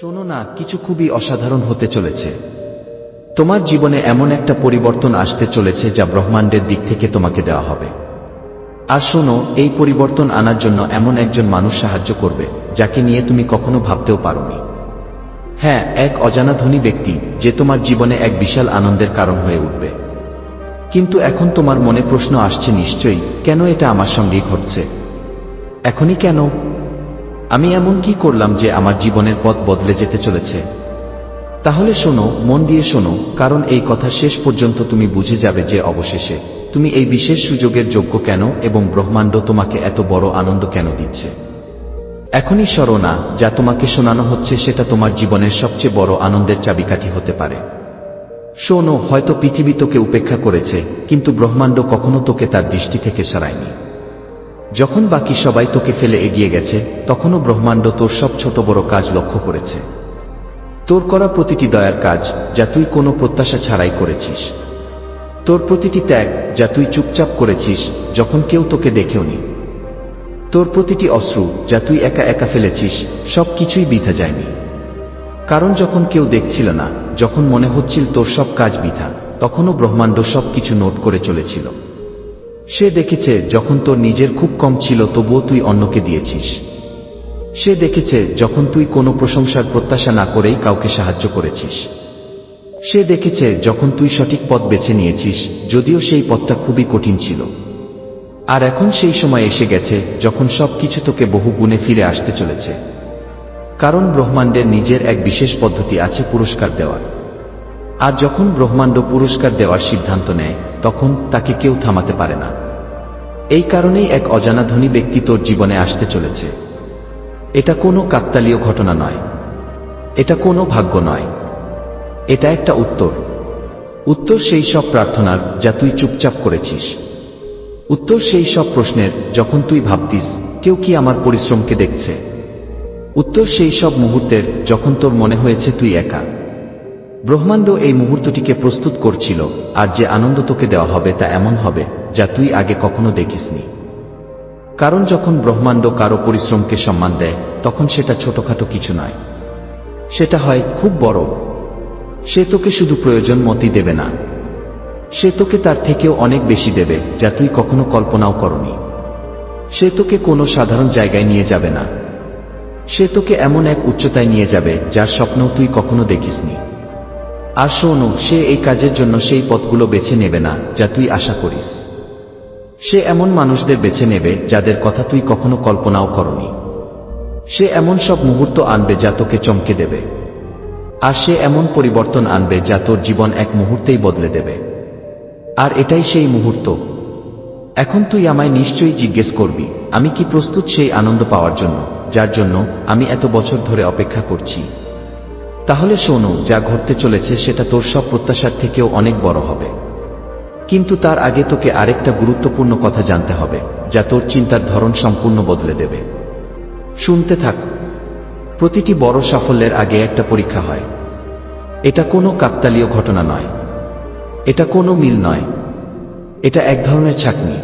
শোনো না, কিছু খুবই অসাধারণ হতে চলেছে। তোমার জীবনে এমন একটা পরিবর্তন আসতে চলেছে যা ব্রহ্মাণ্ডের দিক থেকে তোমাকে দেওয়া হবে। আর শোনো, এই পরিবর্তন আনার জন্য এমন একজন মানুষ সাহায্য করবে, যাকে নিয়ে তুমি কখনো ভাবতেও পারোনি। হ্যাঁ এক অজানা ধনী ব্যক্তি, যে তোমার জীবনে এক বিশাল আনন্দের কারণ হয়ে উঠবে। কিন্তু এখন তোমার মনে প্রশ্ন আসছে নিশ্চয়ই, কেন এটা আমার সঙ্গেই ঘটছে? এখনই কেন? আমি এমন কি করলাম যে আমার জীবনের পথ বদলে যেতে চলেছে? তাহলে শোনো, মন দিয়ে শোনো, কারণ এই কথা শেষ পর্যন্ত তুমি বুঝে যাবে যে অবশেষে তুমি এই বিশেষ সুযোগের যোগ্য কেন এবং ব্রহ্মাণ্ড তোমাকে এত বড় আনন্দ কেন দিচ্ছে? এখনই সরো না, যা তোমাকে শোনানো হচ্ছে সেটা তোমার জীবনের সবচেয়ে বড় আনন্দের চাবিকাঠি হতে পারে। শোনো, হয়তো পৃথিবী তোকে উপেক্ষা করেছে, কিন্তু ব্রহ্মাণ্ড কখনো তোকে তার দৃষ্টি থেকে সরায়নি। যখন বাকি সবাই তোকে ফেলে এগিয়ে গেছে, তখনও ব্রহ্মাণ্ড তোর সব ছোট বড় কাজ লক্ষ্য করেছে। তোর করা প্রতিটি দয়ার কাজ যা তুই কোনো প্রত্যাশা ছাড়াই করেছিস। তোর প্রতিটি ত্যাগ যা তুই চুপচাপ করেছিস যখন কেউ তোকে দেখেওনি। তোর প্রতিটি অশ্রু যা তুই একা একা ফেলেছিস, সব কিছুই বিধা যায়নি। কারণ যখন কেউ দেখছিল না, যখন মনে হচ্ছিল তোর সব কাজ বিধা তখনও ব্রহ্মাণ্ড সব কিছু নোট করে চলেছিল। সে দেখেছে যখন তোর নিজের খুব কম ছিল, তবুও তুই অন্যকে দিয়েছিস। সে দেখেছে যখন তুই কোনো প্রশংসার প্রত্যাশা না করেই কাউকে সাহায্য করেছিস। সে দেখেছে যখন তুই সঠিক পথ বেছে নিয়েছিস, যদিও সেই পথটা খুবই কঠিন ছিল। আর এখন সেই সময় এসে গেছে যখন সব কিছু তোকে বহু গুণে ফিরে আসতে চলেছে। কারণ ব্রহ্মাণ্ডের নিজের এক বিশেষ পদ্ধতি আছে পুরস্কার দেওয়ার। আর যখন ব্রহ্মাণ্ড পুরস্কার দেওয়ার সিদ্ধান্ত নেয়, তখন তাকে কেউ থামাতে পারে না। এই কারণেই এক অজানা ধনী ব্যক্তি তোর জীবনে আসতে চলেছে। এটা কোনো কাকতালীয় ঘটনা নয়। এটা কোনো ভাগ্য নয়। এটা একটা উত্তর। উত্তর সেই সব প্রার্থনার যা তুই চুপচাপ করেছিস। উত্তর সেই সব প্রশ্নের যখন তুই ভাবতিস, কেউ কি আমার পরিশ্রমকে দেখছে? উত্তর সেই সব মুহূর্তের যখন তোর মনে হয়েছে তুই একা। ব্রহ্মাণ্ড এই মুহূর্তটিকে প্রস্তুত করছিল, আর যে আনন্দ তোকে দেওয়া হবে তা এমন হবে, যা তুই আগে কখনো দেখিসনি। কারণ যখন ব্রহ্মাণ্ড কারও পরিশ্রমকে সম্মান দেয়, তখন সেটা ছোটখাটো কিছু নয়। সেটা হয় খুব বড়। সে তোকে শুধু প্রয়োজন মতই দেবে না। সে তোকে তার থেকেও অনেক বেশি দেবে, যা তুই কখনো কল্পনাও করনি। সে তোকে কোনো সাধারণ জায়গায় নিয়ে যাবে না। সে তোকে এমন এক উচ্চতায় নিয়ে যাবে, যার স্বপ্ন তুই কখনো দেখিসনি। আর শোনো, সে এই কাজের জন্য সেই পথগুলো বেছে নেবে না, যা তুই আশা করিস। সে এমন মানুষদের বেছে নেবে, যাদের কথা তুই কখনো কল্পনাও করনি। সে এমন সব মুহূর্ত আনবে, যা তোকে চমকে দেবে। আর সে এমন পরিবর্তন আনবে, যা তোর জীবন এক মুহূর্তেই বদলে দেবে। আর এটাই সেই মুহূর্ত। এখন তুই আমায় নিশ্চয়ই জিজ্ঞেস করবি, আমি কি প্রস্তুত সেই আনন্দ পাওয়ার জন্য, যার জন্য আমি এত বছর ধরে অপেক্ষা করছি? তাহলে শোনো, যা ঘটতে চলেছে সেটা তোর সব প্রত্যাশার থেকেও অনেক বড় হবে। কিন্তু তার আগে তোকে আরেকটা গুরুত্বপূর্ণ কথা জানতে হবে, যা তোর চিন্তার ধরন সম্পূর্ণ বদলে দেবে। শুনতে থাক, প্রতিটি বড় সাফল্যের আগে একটা পরীক্ষা হয়। এটা কোনো কাকতালীয় ঘটনা নয়। এটা কোনো মিল নয়। এটা এক ধরনের ছাকনি।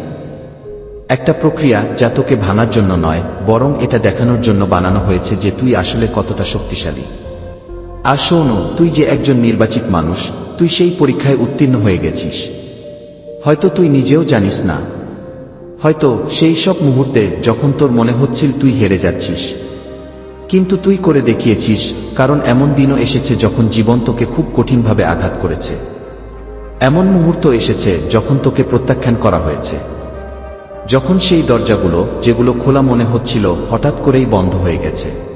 একটা প্রক্রিয়া যা তোকে ভাঙার জন্য নয়, বরং এটা দেখানোর জন্য বানানো হয়েছে যে তুই আসলে কতটা শক্তিশালী। আর শোনো, তুই যে একজন নির্বাচিত মানুষ, তুই সেই পরীক্ষায় উত্তীর্ণ হয়ে গেছিস। হয়তো তুই নিজেও জানিস না। হয়তো সেই সব মুহূর্তে যখন তোর মনে হচ্ছিল তুই হেরে যাচ্ছিস। কিন্তু তুই করে দেখিয়েছিস, কারণ এমন দিনও এসেছে যখন জীবন তোকে খুব কঠিনভাবে আঘাত করেছে। এমন মুহূর্ত এসেছে যখন তোকে প্রত্যাখ্যান করা হয়েছে। যখন সেই দরজাগুলো, যেগুলো খোলা মনে হচ্ছিল, হঠাৎ করেই বন্ধ হয়ে গেছে।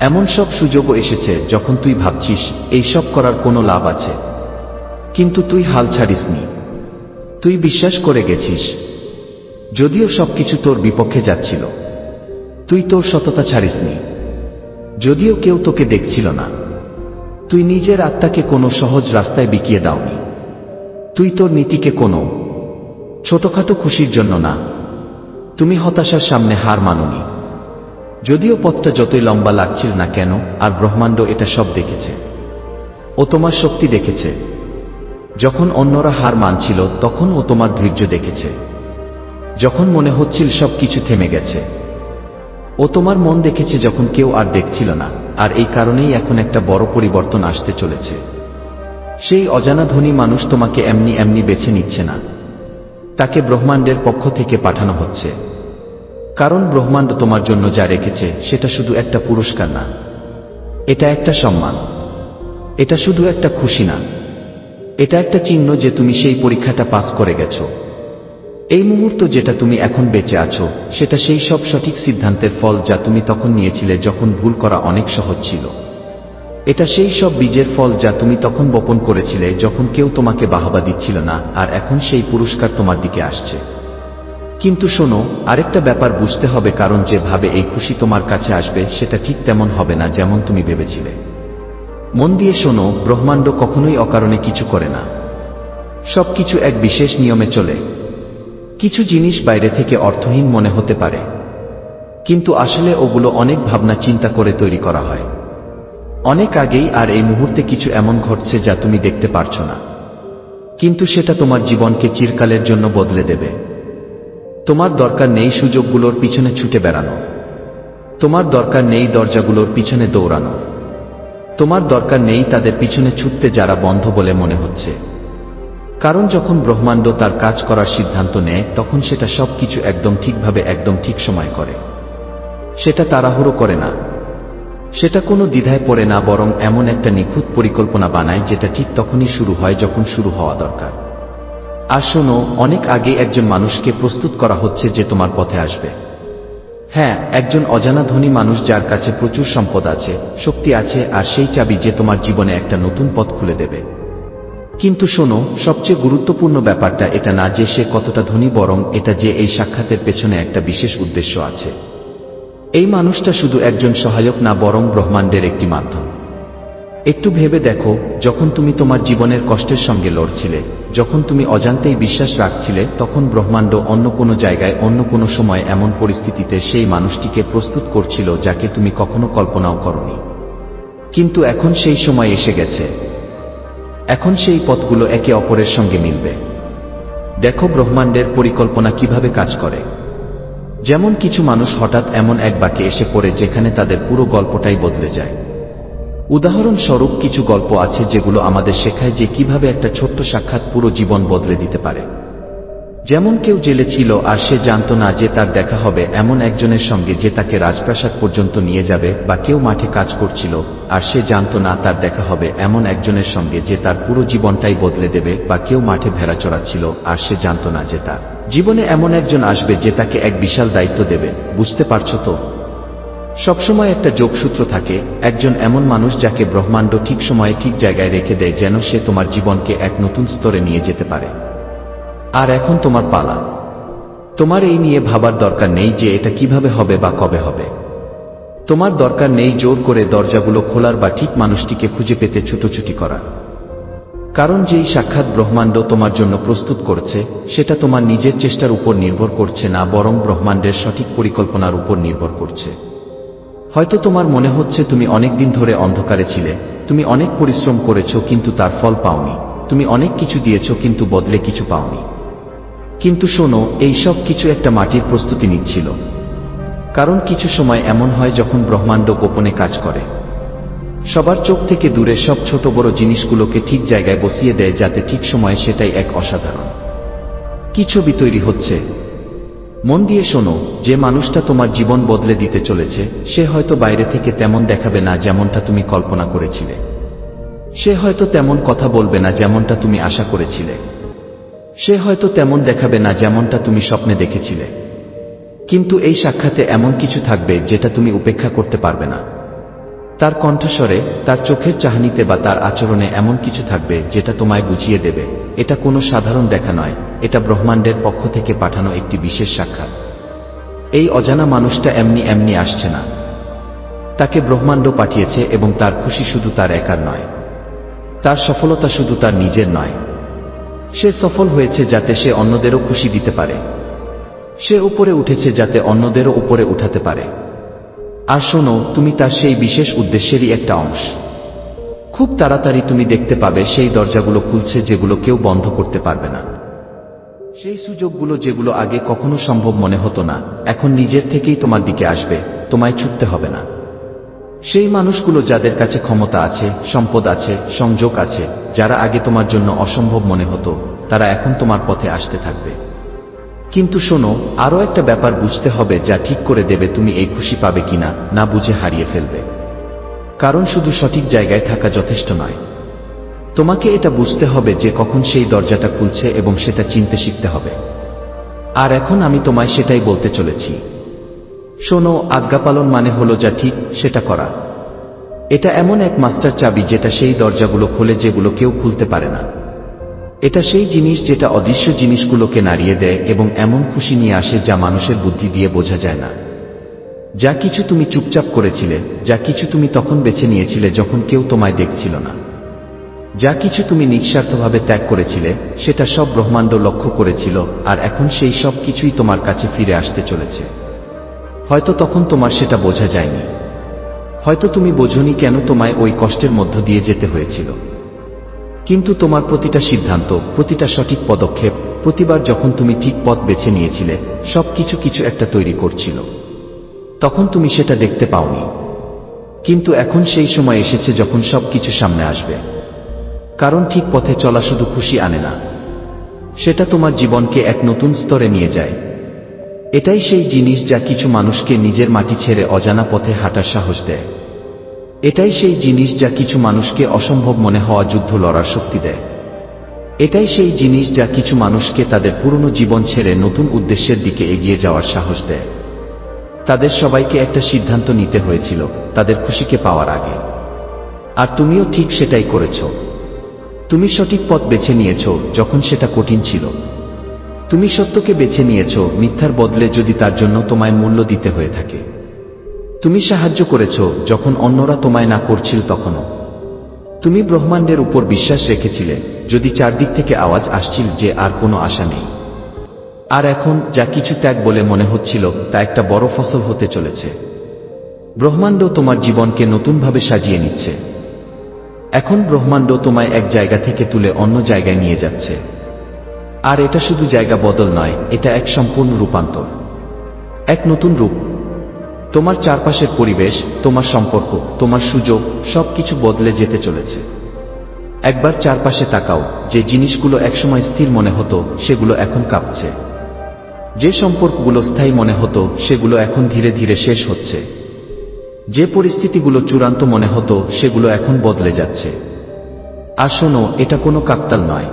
এমন সব সুযোগও এসেছে যখন তুই ভাবছিস এই সব করার কোনো লাভ আছে। কিন্তু তুই হাল ছাড়িসনি। তুই বিশ্বাস করে গেছিস। যদিও সবকিছু তোর বিপক্ষে যাচ্ছিল। তুই তোর সততা ছাড়িসনি। যদিও কেউ তোকে দেখছিল না। তুই নিজের আত্মাকে কোনো সহজ রাস্তায় বিকিয়ে দাওনি। তুই তোর নীতিকে কোনো ছোটখাটো খুশির জন্য না। তুমি হতাশার সামনে হার মাননি। যদিও পথটা যতই লম্বা লাগছিল না কেন, আর ব্রহ্মাণ্ড এটা সব দেখেছে। ও তোমার শক্তি দেখেছে। যখন অন্যরা হার মানছিল, তখন ও তোমার ধৈর্য দেখেছে। যখন মনে হচ্ছিল সব কিছু থেমে গেছে। ও তোমার মন দেখেছে যখন কেউ আর দেখছিল না, আর এই কারণেই এখন একটা বড় পরিবর্তন আসতে চলেছে। সেই অজানা ধনী মানুষ তোমাকে এমনি এমনি বেছে নিচ্ছে না। তাকে ব্রহ্মাণ্ডের পক্ষ থেকে পাঠানো হচ্ছে। কারণ ব্রহ্মাণ্ড তোমার জন্য যা রেখেছে, সেটা শুধু একটা পুরস্কার না। এটা একটা সম্মান। এটা শুধু একটা খুশি না। এটা একটা চিহ্ন যে তুমি সেই পরীক্ষাটা পাস করে গেছো। এই মুহূর্ত যেটা তুমি এখন বেঁচে আছো, সেটা সেই সব সঠিক সিদ্ধান্তের ফল যা তুমি তখন নিয়েছিলে যখন ভুল করা অনেক সহজ ছিল। এটা সেই সব বীজের ফল যা তুমি তখন বপন করেছিলে যখন কেউ তোমাকে বাহবা দিচ্ছিল না, আর এখন সেই পুরস্কার তোমার দিকে আসছে। কিন্তু শোনো, আরেকটা ব্যাপার বুঝতে হবে, কারণ যেভাবে এই খুশি তোমার কাছে আসবে, সেটা ঠিক তেমন হবে না যেমন তুমি ভেবেছিলে। মন দিয়ে শোনো, ব্রহ্মাণ্ড কখনোই অকারণে কিছু করে না। সবকিছু এক বিশেষ নিয়মে চলে। কিছু জিনিস বাইরে থেকে অর্থহীন মনে হতে পারে। কিন্তু আসলে ওগুলো অনেক ভাবনা চিন্তা করে তৈরি করা হয়। অনেক আগেই আর এই মুহূর্তে কিছু এমন ঘটছে যা তুমি দেখতে পারছ না। কিন্তু সেটা তোমার জীবনকে চিরকালের জন্য বদলে দেবে। তোমার দরকার নেই সুযোগগুলোর পিছনে ছুটে বেড়ানো। তোমার দরকার নেই দরজাগুলোর পিছনে দৌড়ানো। তোমার দরকার নেই তাদের পিছনে ছুটতে যারা বন্ধ বলে মনে হচ্ছে। কারণ যখন ব্রহ্মাণ্ড তার কাজ করার সিদ্ধান্ত নেয়, তখন সেটা সবকিছু একদম ঠিকভাবে একদম ঠিক সময় করে। সেটা তাড়াহুড়ো করে না। সেটা কোনো দ্বিধায় পড়ে না, বরং এমন একটা নিখুঁত পরিকল্পনা বানায় যেটা ঠিক তখনই শুরু হয় যখন শুরু হওয়া দরকার। আর শোনো, অনেক আগে একজন মানুষকে প্রস্তুত করা হচ্ছে যে তোমার পথে আসবে। হ্যাঁ একজন অজানা ধনী মানুষ যার কাছে প্রচুর সম্পদ আছে, শক্তি আছে, আর সেই চাবি যে তোমার জীবনে একটা নতুন পথ খুলে দেবে। কিন্তু শোনো, সবচেয়ে গুরুত্বপূর্ণ ব্যাপারটা এটা না যে সে কতটা ধনী, বরং এটা যে এই সাক্ষাতের পেছনে একটা বিশেষ উদ্দেশ্য আছে। এই মানুষটা শুধু একজন সহায়ক না, বরং ব্রহ্মাণ্ডের একটি মাধ্যম। একটু ভেবে দেখো, যখন তুমি তোমার জীবনের কষ্টের সঙ্গে লড়ছিলে, যখন তুমি অজান্তেই বিশ্বাস রাখছিলে, তখন ব্রহ্মাণ্ড অন্য কোনো জায়গায়, অন্য কোনো সময় এমন পরিস্থিতিতে সেই মানুষটিকে প্রস্তুত করছিল যাকে তুমি কখনো কল্পনাও করনি। কিন্তু এখন সেই সময় এসে গেছে। এখন সেই পথগুলো একে অপরের সঙ্গে মিলবে। দেখো ব্রহ্মাণ্ডের পরিকল্পনা কীভাবে কাজ করে। যেমন কিছু মানুষ হঠাৎ এমন এক বাকে এসে পড়ে যেখানে তাদের পুরো গল্পটাই বদলে যায়। উদাহরণস্বরূপ কিছু গল্প আছে যেগুলো আমাদের শেখায় যে কীভাবে একটা ছোট্ট সাক্ষাৎ পুরো জীবন বদলে দিতে পারে। যেমন কেউ জেলে ছিল আর সে জানত না যে তার দেখা হবে এমন একজনের সঙ্গে যে তাকে রাজপ্রাসাদ পর্যন্ত নিয়ে যাবে বা কেউ মাঠে কাজ করছিল আর সে জানত না তার দেখা হবে এমন একজনের সঙ্গে যে তার পুরো জীবনটাই বদলে দেবে বা কেউ মাঠে ভেড়া চড়াচ্ছিল আর সে জানত না যে তার। জীবনে এমন একজন আসবে যে তাকে এক বিশাল দায়িত্ব দেবে। বুঝতে পারছ তো? সবসময় একটা যোগসূত্র থাকে, একজন এমন মানুষ যাকে ব্রহ্মাণ্ড ঠিক সময়ে ঠিক জায়গায় রেখে দেয় যেন সে তোমার জীবনকে এক নতুন স্তরে নিয়ে যেতে পারে। আর এখন তোমার পালা। তোমার এই নিয়ে ভাবার দরকার নেই যে এটা কীভাবে হবে বা কবে হবে। তোমার দরকার নেই জোর করে দরজাগুলো খোলার বা ঠিক মানুষটিকে খুঁজে পেতে ছুটোছুটি করা। কারণ যেই সাক্ষাৎ ব্রহ্মাণ্ড তোমার জন্য প্রস্তুত করছে, সেটা তোমার নিজের চেষ্টার উপর নির্ভর করছে না, বরং ব্রহ্মাণ্ডের সঠিক পরিকল্পনার উপর নির্ভর করছে। হয়তো তোমার মনে হচ্ছে তুমি অনেক দিন ধরে অন্ধকারে ছিলে। তুমি অনেক পরিশ্রম করেছ কিন্তু তার ফল পাওনি। তুমি অনেক কিছু দিয়েছ কিন্তু বদলে কিছু পাওনি। কিন্তু শোনো, এই সব কিছু একটা মাটির প্রস্তুতি নিচ্ছিল। কারণ কিছু সময় এমন হয় যখন ব্রহ্মাণ্ড গোপনে কাজ করে। সবার চোখ থেকে দূরে সব ছোট বড় জিনিসগুলোকে ঠিক জায়গায় বসিয়ে দেয় যাতে ঠিক সময়ে সেটাই এক অসাধারণ। কি ছবি তৈরি হচ্ছে? মন দিয়ে শোনো, যে মানুষটা তোমার জীবন বদলে দিতে চলেছে, সে হয়তো বাইরে থেকে তেমন দেখাবে না যেমনটা তুমি কল্পনা করেছিলে। সে হয়তো তেমন কথা বলবে না যেমনটা তুমি আশা করেছিলে। সে হয়তো তেমন দেখাবে না যেমনটা তুমি স্বপ্নে দেখেছিলে। কিন্তু এই সাক্ষাতে এমন কিছু থাকবে যেটা তুমি উপেক্ষা করতে পারবে না। তার কণ্ঠস্বরে, তার চোখের চাহনিতে বা তার আচরণে এমন কিছু থাকবে যেটা তোমায় বুঝিয়ে দেবে। এটা কোনো সাধারণ দেখা নয়, এটা ব্রহ্মাণ্ডের পক্ষ থেকে পাঠানো একটি বিশেষ সাক্ষাৎ। এই অজানা মানুষটা এমনি এমনি আসছে না। তাকে ব্রহ্মাণ্ড পাঠিয়েছে এবং তার খুশি শুধু তার একার নয়। তার সফলতা শুধু তার নিজের নয়। সে সফল হয়েছে যাতে সে অন্যদেরও খুশি দিতে পারে। সে উপরে উঠেছে যাতে অন্যদেরও উপরে উঠাতে পারে। আর শোনো, তুমি তার সেই বিশেষ উদ্দেশ্যেরই একটা অংশ। খুব তাড়াতাড়ি তুমি দেখতে পাবে সেই দরজাগুলো খুলছে যেগুলো কেউ বন্ধ করতে পারবে না। সেই সুযোগগুলো যেগুলো আগে কখনো সম্ভব মনে হতো না, এখন নিজের থেকেই তোমার দিকে আসবে, তোমায় ছুটতে হবে না। সেই মানুষগুলো যাদের কাছে ক্ষমতা আছে, সম্পদ আছে, সংযোগ আছে, যারা আগে তোমার জন্য অসম্ভব মনে হতো, তারা এখন তোমার পথে আসতে থাকবে। কিন্তু শোনো, আরও একটা ব্যাপার বুঝতে হবে যা ঠিক করে দেবে তুমি এই খুশি পাবে কিনা, না বুঝে হারিয়ে ফেলবে। কারণ শুধু সঠিক জায়গায় থাকা যথেষ্ট নয়। তোমাকে এটা বুঝতে হবে যে কখন সেই দরজাটা খুলছে এবং সেটা চিনতে শিখতে হবে। আর এখন আমি তোমায় সেটাই বলতে চলেছি। শোনো, আজ্ঞাপালন মানে হলো যা ঠিক, সেটা করা। এটা এমন এক মাস্টার চাবি যেটা সেই দরজাগুলো খোলে যেগুলো কেউ খুলতে পারে না। এটা সেই জিনিস যেটা অদৃশ্য জিনিসগুলোকে নাড়িয়ে দেয় এবং এমন খুশি নিয়ে আসে যা মানুষের বুদ্ধি দিয়ে বোঝা যায় না। যা কিছু তুমি চুপচাপ করেছিলে, যা কিছু তুমি তখন বেছে নিয়েছিলে যখন কেউ তোমায় দেখছিল না। যা কিছু তুমি নিঃস্বার্থভাবে ত্যাগ করেছিলে, সেটা সব ব্রহ্মাণ্ড লক্ষ্য করেছিল আর এখন সেই সব কিছুই তোমার কাছে ফিরে আসতে চলেছে। হয়তো তখন তোমার সেটা বোঝা যায়নি। হয়তো তুমি বোঝনি কেন তোমায় ওই কষ্টের মধ্য দিয়ে যেতে হয়েছিল। কিন্তু তোমার প্রতিটা সিদ্ধান্ত, প্রতিটা সঠিক পদক্ষেপ, প্রতিবার যখন তুমি ঠিক পথ বেছে নিয়েছিলে সব কিছু কিছু একটা তৈরি করছিল। তখন তুমি সেটা দেখতে পাওনি। কিন্তু এখন সেই সময় এসেছে যখন সব কিছু সামনে আসবে। কারণ ঠিক পথে চলা শুধু খুশি আনে না। সেটা তোমার জীবনকে এক নতুন স্তরে নিয়ে যায়। এটাই সেই জিনিস যা কিছু মানুষকে নিজের মাটি ছেড়ে অজানা পথে হাঁটার সাহস দেয়। এটাই সেই জিনিস যা কিছু মানুষকে অসম্ভব মনে হওয়া যুদ্ধ লড়ার শক্তি দেয়। এটাই সেই জিনিস যা কিছু মানুষকে তাদের পুরনো জীবন ছেড়ে নতুন উদ্দেশ্যের দিকে এগিয়ে যাওয়ার সাহস দেয়। তাদের সবাইকে একটা সিদ্ধান্ত নিতে হয়েছিল, তাদের খুশিকে পাওয়ার আগে। আর তুমিও ঠিক সেটাই করেছ। তুমি সঠিক পথ বেছে নিয়েছ যখন সেটা কঠিন ছিল। তুমি সত্যকে বেছে নিয়েছ, মিথ্যার বদলে যদি তার জন্য তোমায় মূল্য দিতে হয়ে থাকে। তুমি সাহায্য করেছ যখন অন্যরা তোমায় না করছিল তখনও। তুমি ব্রহ্মাণ্ডের উপর বিশ্বাস রেখেছিলে, যদি চারদিক থেকে আওয়াজ আসছিল যে আর কোনো আশা নেই। আর এখন যা কিছু ত্যাগ বলে মনে হচ্ছিল, তা একটা বড় ফসল হতে চলেছে। ব্রহ্মাণ্ড তোমার জীবনকে নতুনভাবে সাজিয়ে নিচ্ছে। এখন ব্রহ্মাণ্ড তোমায় এক জায়গা থেকে তুলে অন্য জায়গায় নিয়ে যাচ্ছে। আর এটা শুধু জায়গা বদল নয়, এটা এক সম্পূর্ণ রূপান্তর। এক নতুন রূপ তোমার চারপাশের পরিবেশ, তোমার সম্পর্ক, তোমার সুযোগ, সবকিছু বদলে যেতে চলেছে। একবার চারপাশে তাকাও, যে জিনিসগুলো একসময় স্থির মনে হতো, সেগুলো এখন কাঁপছে। যে সম্পর্কগুলো স্থায়ী মনে হতো, সেগুলো এখন ধীরে ধীরে শেষ হচ্ছে। যে পরিস্থিতিগুলো চূড়ান্ত মনে হতো, সেগুলো এখন বদলে যাচ্ছে। আর শোনো, এটা কোনো কাকতাল নয়।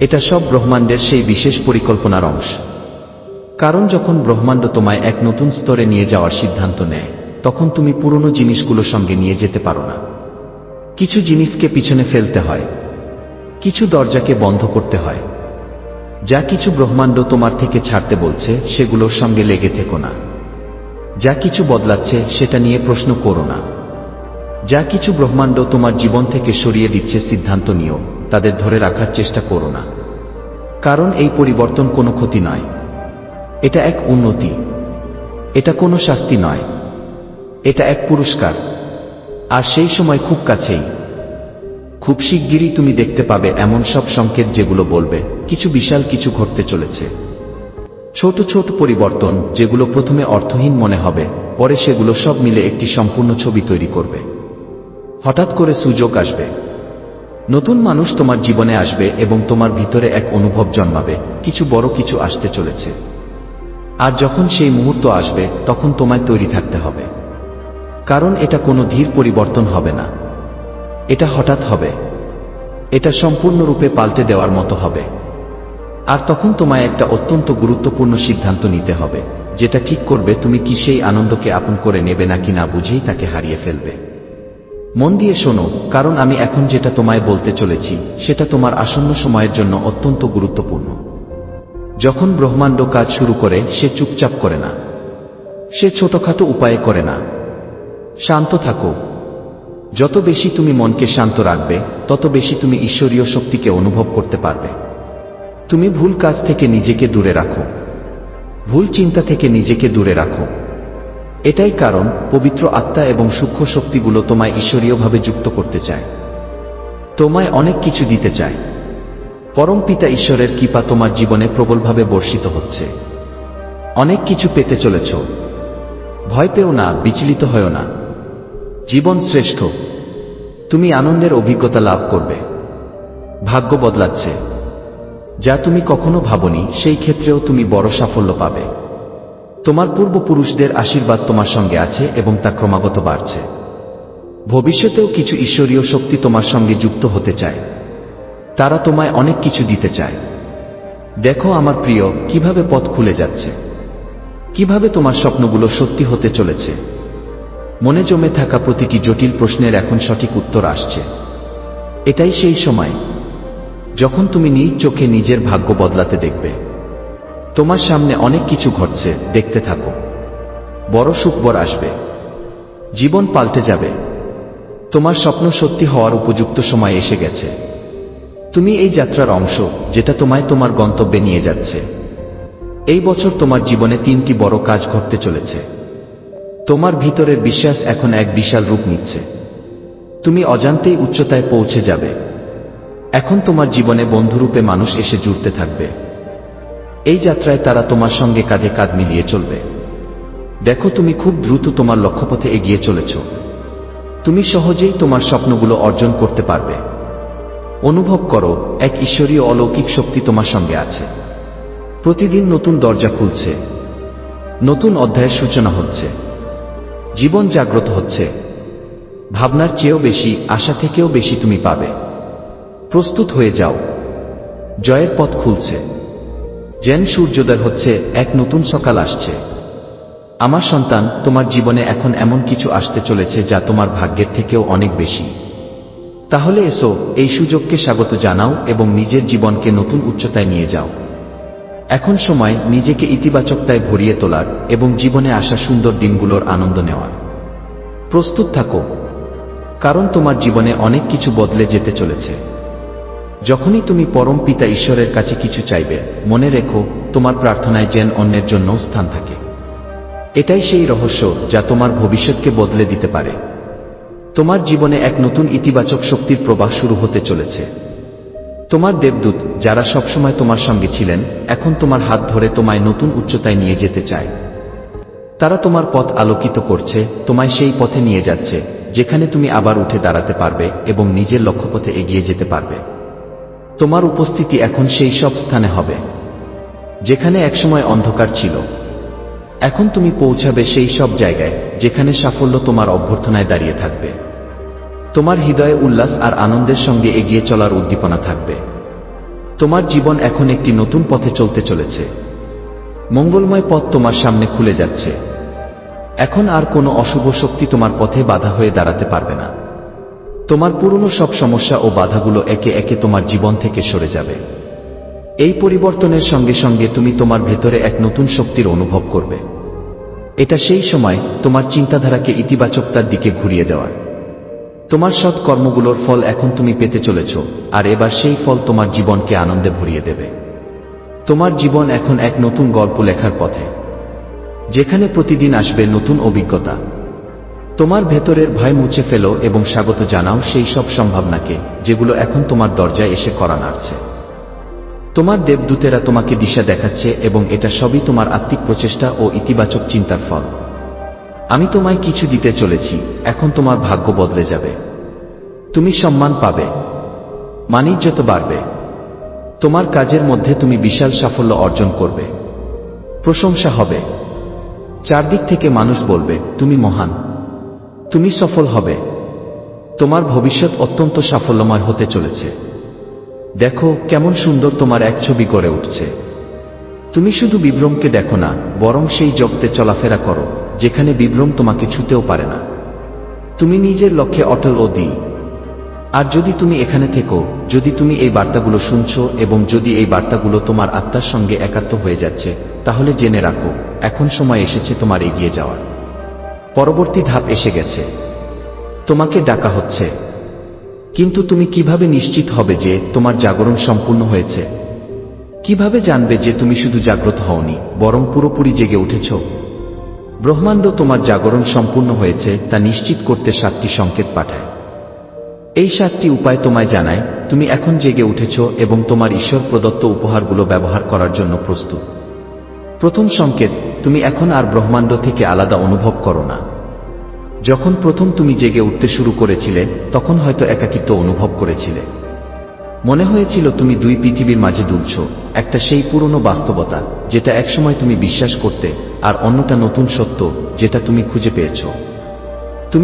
এটা সব ব্রহ্মাণ্ডের সেই বিশেষ পরিকল্পনার অংশ। কারণ যখন ব্রহ্মাণ্ড তোমায় এক নতুন স্তরে নিয়ে যাওয়ার সিদ্ধান্ত নেয়, তখন তুমি পুরনো জিনিসগুলো সঙ্গে নিয়ে যেতে পারো না। কিছু জিনিসকে পিছনে ফেলতে হয়, কিছু দরজাকে বন্ধ করতে হয়। যা কিছু ব্রহ্মাণ্ড তোমার থেকে ছাড়তে বলছে, সেগুলোর সঙ্গে লেগে থেকো না। যা কিছু বদলাচ্ছে, সেটা নিয়ে প্রশ্ন করো না। যা কিছু ব্রহ্মাণ্ড তোমার জীবন থেকে সরিয়ে দিচ্ছে, সিদ্ধান্ত নিয়েও তাদের ধরে রাখার চেষ্টা করো না। কারণ এই পরিবর্তন কোনো ক্ষতি নয়। এটা এক উন্নতি। এটা কোনো শাস্তি নয়। এটা এক পুরস্কার। আর সেই সময় খুব কাছেই। খুব শিগগিরই তুমি দেখতে পাবে এমন সব সংকেত যেগুলো বলবে। কিছু বিশাল, কিছু ঘটতে চলেছে। ছোট ছোট পরিবর্তন যেগুলো প্রথমে অর্থহীন মনে হবে, পরে সেগুলো সব মিলে একটি সম্পূর্ণ ছবি তৈরি করবে। হঠাৎ করে সুযোগ আসবে। নতুন মানুষ তোমার জীবনে আসবে এবং তোমার ভিতরে এক অনুভব জন্মাবে। কিছু বড় কিছু আসতে চলেছে। আর যখন সেই মুহূর্ত আসবে, তখন তোমায় তৈরি থাকতে হবে। কারণ এটা কোনো ধীর পরিবর্তন হবে না। এটা হঠাৎ হবে। এটা সম্পূর্ণরূপে পাল্টে দেওয়ার মতো হবে। আর তখন তোমায় একটা অত্যন্ত গুরুত্বপূর্ণ সিদ্ধান্ত নিতে হবে, যেটা ঠিক করবে তুমি কি সেই আনন্দকে আপন করে নেবে নাকি না বুঝেই তাকে হারিয়ে ফেলবে। মন দিয়ে শোনো, কারণ আমি এখন যেটা তোমায় বলতে চলেছি, সেটা তোমার আসন্ন সময়ের জন্য অত্যন্ত গুরুত্বপূর্ণ। যখন ব্রহ্মাণ্ড কাজ শুরু করে, সে চুপচাপ করে না। সে ছোটখাটো উপায়ে করে না। শান্ত থাকো। যত বেশি তুমি মনকে শান্ত রাখবে, তত বেশি তুমি ঈশ্বরীয় শক্তিকে অনুভব করতে পারবে। তুমি ভুল কাজ থেকে নিজেকে দূরে রাখো। ভুল চিন্তা থেকে নিজেকে দূরে রাখো। এটাই কারণ পবিত্র আত্মা এবং সূক্ষ্ম শক্তিগুলো তোমায় ঈশ্বরীয়ভাবে যুক্ত করতে চায়। তোমায় অনেক কিছু দিতে চায়। পরম পিতা ঈশ্বরের কৃপা তোমার জীবনে প্রবলভাবে বর্ষিত হচ্ছে। অনেক কিছু পেতে চলেছ। ভয় পেও না, বিচলিত হয়েও না। জীবন শ্রেষ্ঠ। তুমি আনন্দের অভিজ্ঞতা লাভ করবে। ভাগ্য বদলাচ্ছে। যা তুমি কখনো ভাবনি, সেই ক্ষেত্রেও তুমি বড় সাফল্য পাবে। তোমার পূর্বপুরুষদের আশীর্বাদ তোমার সঙ্গে আছে এবং তা ক্রমাগত বাড়ছে। ভবিষ্যতেও কিছু ঈশ্বরীয় শক্তি তোমার সঙ্গে যুক্ত হতে চায়। তারা তোমায় অনেক কিছু দিতে চায়। দেখো আমার প্রিয়, কীভাবে পথ খুলে যাচ্ছে। কীভাবে তোমার স্বপ্নগুলো সত্যি হতে চলেছে। মনে জমে থাকা প্রতিটি জটিল প্রশ্নের এখন সঠিক উত্তর আসছে। এটাই সেই সময়, যখন তুমি নিজ চোখে নিজের ভাগ্য বদলাতে দেখবে। তোমার সামনে অনেক কিছু ঘটছে, দেখতে থাকো। বড় সুখবর আসবে। জীবন পাল্টে যাবে। তোমার স্বপ্ন সত্যি হওয়ার উপযুক্ত সময় এসে গেছে। তুমি এই যাত্রার অংশ, যেটা তোমায় তোমার গন্তব্যে নিয়ে যাচ্ছে। এই বছর তোমার জীবনে তিনটি বড় কাজ ঘটতে চলেছে। তোমার ভিতরের বিশ্বাস এখন এক বিশাল রূপ নিচ্ছে। তুমি অজান্তেই উচ্চতায় পৌঁছে যাবে। এখন তোমার জীবনে বন্ধুরূপে মানুষ এসে জুড়তে থাকবে। এই যাত্রায় তারা তোমার সঙ্গে কাঁধে কাঁধ মিলিয়ে চলবে। দেখো তুমি খুব দ্রুত তোমার লক্ষ্যপথে এগিয়ে চলেছ। তুমি সহজেই তোমার স্বপ্নগুলো অর্জন করতে পারবে। অনুভব করো, এক ঈশ্বরীয় অলৌকিক শক্তি তোমার সঙ্গে আছে। প্রতিদিন নতুন দরজা খুলছে। নতুন অধ্যায়ের সূচনা হচ্ছে। জীবন জাগ্রত হচ্ছে। ভাবনার চেয়েও বেশি, আশা থেকেও বেশি তুমি পাবে। প্রস্তুত হয়ে যাও। জয়ের পথ খুলছে। যেন সূর্যোদয় হচ্ছে, এক নতুন সকাল আসছে। আমার সন্তান, তোমার জীবনে এখন এমন কিছু আসতে চলেছে যা তোমার ভাগ্যের থেকেও অনেক বেশি। তাহলে এসো, এই সুযোগকে স্বাগত জানাও এবং নিজের জীবনকে নতুন উচ্চতায় নিয়ে যাও। এখন সময় নিজেকে ইতিবাচকতায় ভরিয়ে তোলার এবং জীবনে আসা সুন্দর দিনগুলোর আনন্দ নেওয়ার। প্রস্তুত থাকো, কারণ তোমার জীবনে অনেক কিছু বদলে যেতে চলেছে। যখনই তুমি পরম পিতা ঈশ্বরের কাছে কিছু চাইবে, মনে রেখো, তোমার প্রার্থনায় যেন অন্যের জন্য স্থান থাকে। এটাই সেই রহস্য যা তোমার ভবিষ্যৎকে বদলে দিতে পারে। তোমার জীবনে এক নতুন ইতিবাচক শক্তির প্রবাহ শুরু হতে চলেছে। তোমার দেবদূত, যারা সবসময় তোমার সঙ্গে ছিলেন, এখন তোমার হাত ধরে তোমায় নতুন উচ্চতায় নিয়ে যেতে চায়। তারা তোমার পথ আলোকিত করছে, তোমায় সেই পথে নিয়ে যাচ্ছে, যেখানে তুমি আবার উঠে দাঁড়াতে পারবে এবং নিজের লক্ষ্যপথে এগিয়ে যেতে পারবে। তোমার উপস্থিতি এখন সেই সব স্থানে হবে, যেখানে একসময় অন্ধকার ছিল। এখন তুমি পৌঁছাবে সেই সব জায়গায়, যেখানে সাফল্য তোমার অভ্যর্থনায় দাঁড়িয়ে থাকবে। তোমার হৃদয়ে উল্লাস আর আনন্দের সঙ্গে এগিয়ে চলার উদ্দীপনা থাকবে। তোমার জীবন এখন একটি নতুন পথে চলতে চলেছে। মঙ্গলময় পথ তোমার সামনে খুলে যাচ্ছে। এখন আর কোনো অশুভ শক্তি তোমার পথে বাধা হয়ে দাঁড়াতে পারবে না। তোমার পুরনো সব সমস্যা ও বাধাগুলো একে একে তোমার জীবন থেকে সরে যাবে। এই পরিবর্তনের সঙ্গে সঙ্গে তুমি তোমার ভেতরে এক নতুন শক্তির অনুভব করবে। এটা সেই সময় তোমার চিন্তাধারাকে ইতিবাচকতার দিকে ঘুরিয়ে দেওয়ার। তোমার সৎ কর্মগুলোর ফল এখন তুমি পেতে চলেছ, আর এবার সেই ফল তোমার জীবনকে আনন্দে ভরিয়ে দেবে। তোমার জীবন এখন এক নতুন গল্প লেখার পথে, যেখানে প্রতিদিন আসবে নতুন অভিজ্ঞতা। তোমার ভেতরের ভয় মুছে ফেলো এবং স্বাগত জানাও সেই সব সম্ভাবনাকে, যেগুলো এখন তোমার দরজায় এসে করা নাড়ছে। তোমার দেবদূতেরা তোমাকে দিশা দেখাচ্ছে এবং এটা সবই তোমার আত্মিক প্রচেষ্টা ও ইতিবাচক চিন্তার ফল। আমি তোমায় কিছু দিতে চলেছি, এখন তোমার ভাগ্য বদলে যাবে। তুমি সম্মান পাবে, মানিজ্যত বাড়বে। তোমার কাজের মধ্যে তুমি বিশাল সাফল্য অর্জন করবে। প্রশংসা হবে। চারদিক থেকে মানুষ বলবে, তুমি মহান। তুমি সফল হবে। তোমার ভবিষ্যৎ অত্যন্ত সাফল্যময় হতে চলেছে। দেখো কেমন সুন্দর তোমার এক ছবি গড়ে উঠছে। তুমি শুধু বিভ্রমকে দেখো না, বরং সেই জগতে চলাফেরা করো, যেখানে বিভ্রম তোমাকে ছুতেও পারে না। তুমি নিজের লক্ষ্যে অটল ও দিই। আর যদি তুমি এখানে থেকো, যদি তুমি এই বার্তাগুলো শুনছো এবং যদি এই বার্তাগুলো তোমার আত্মার সঙ্গে একাত্ম হয়ে যাচ্ছে, তাহলে জেনে রাখো, এখন সময় এসেছে তোমার এগিয়ে যাওয়ার। পরবর্তী ধাপ এসে গেছে। তোমাকে ডাকা হচ্ছে। কিন্তু তুমি কীভাবে নিশ্চিত হবে যে তোমার জাগরণ সম্পূর্ণ হয়েছে? কীভাবে জানবে যে তুমি শুধু জাগ্রত হওনি, বরং পুরোপুরি জেগে উঠেছ? ব্রহ্মাণ্ড তোমার জাগরণ সম্পূর্ণ হয়েছে তা নিশ্চিত করতে সাতটি সংকেত পাঠায়। এই সাতটি উপায় তোমায় জানায়, তুমি এখন জেগে উঠেছ এবং তোমার ঈশ্বর প্রদত্ত উপহারগুলো ব্যবহার করার জন্য প্রস্তুত। প্রথম সংকেত, তুমি এখন আর ব্রহ্মাণ্ড থেকে আলাদা অনুভব করো না। যখন প্রথম তুমি জেগে উঠতে শুরু করেছিলে, তখন হয়তো একাকিত্ব অনুভব করেছিলে। মনে হয়েছিল তুমি দুই পৃথিবীর মাঝে দুলছ, একটা সেই পুরনো বাস্তবতা, যেটা একসময় তুমি বিশ্বাস করতে, আর অন্যটা নতুন সত্য, যেটা তুমি খুঁজে পেয়েছ।